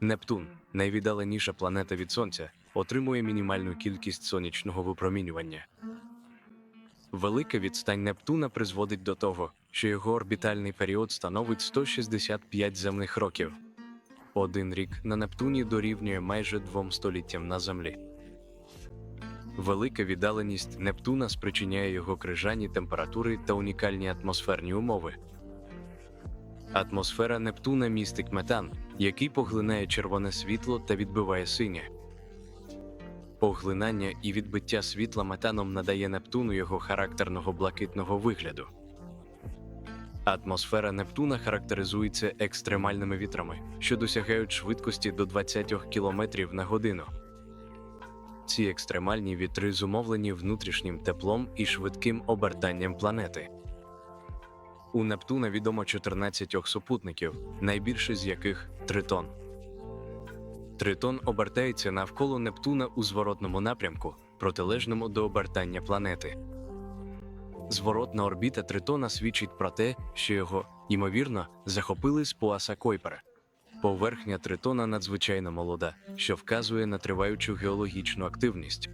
Нептун, найвіддаленіша планета від Сонця, отримує мінімальну кількість сонячного випромінювання. Велика відстань Нептуна призводить до того, що його орбітальний період становить 165 земних років. Один рік на Нептуні дорівнює майже двом століттям на Землі. Велика віддаленість Нептуна спричиняє його крижані температури та унікальні атмосферні умови. Атмосфера Нептуна містить метан, який поглинає червоне світло та відбиває синє. Поглинання і відбиття світла метаном надає Нептуну його характерного блакитного вигляду. Атмосфера Нептуна характеризується екстремальними вітрами, що досягають швидкості до 20 км на годину. Ці екстремальні вітри зумовлені внутрішнім теплом і швидким обертанням планети. У Нептуна відомо 14 супутників, найбільший з яких Тритон. Тритон обертається навколо Нептуна у зворотному напрямку, протилежному до обертання планети. Зворотна орбіта Тритона свідчить про те, що його, ймовірно, захопили з пояса Койпера. Поверхня Тритона надзвичайно молода, що вказує на триваючу геологічну активність.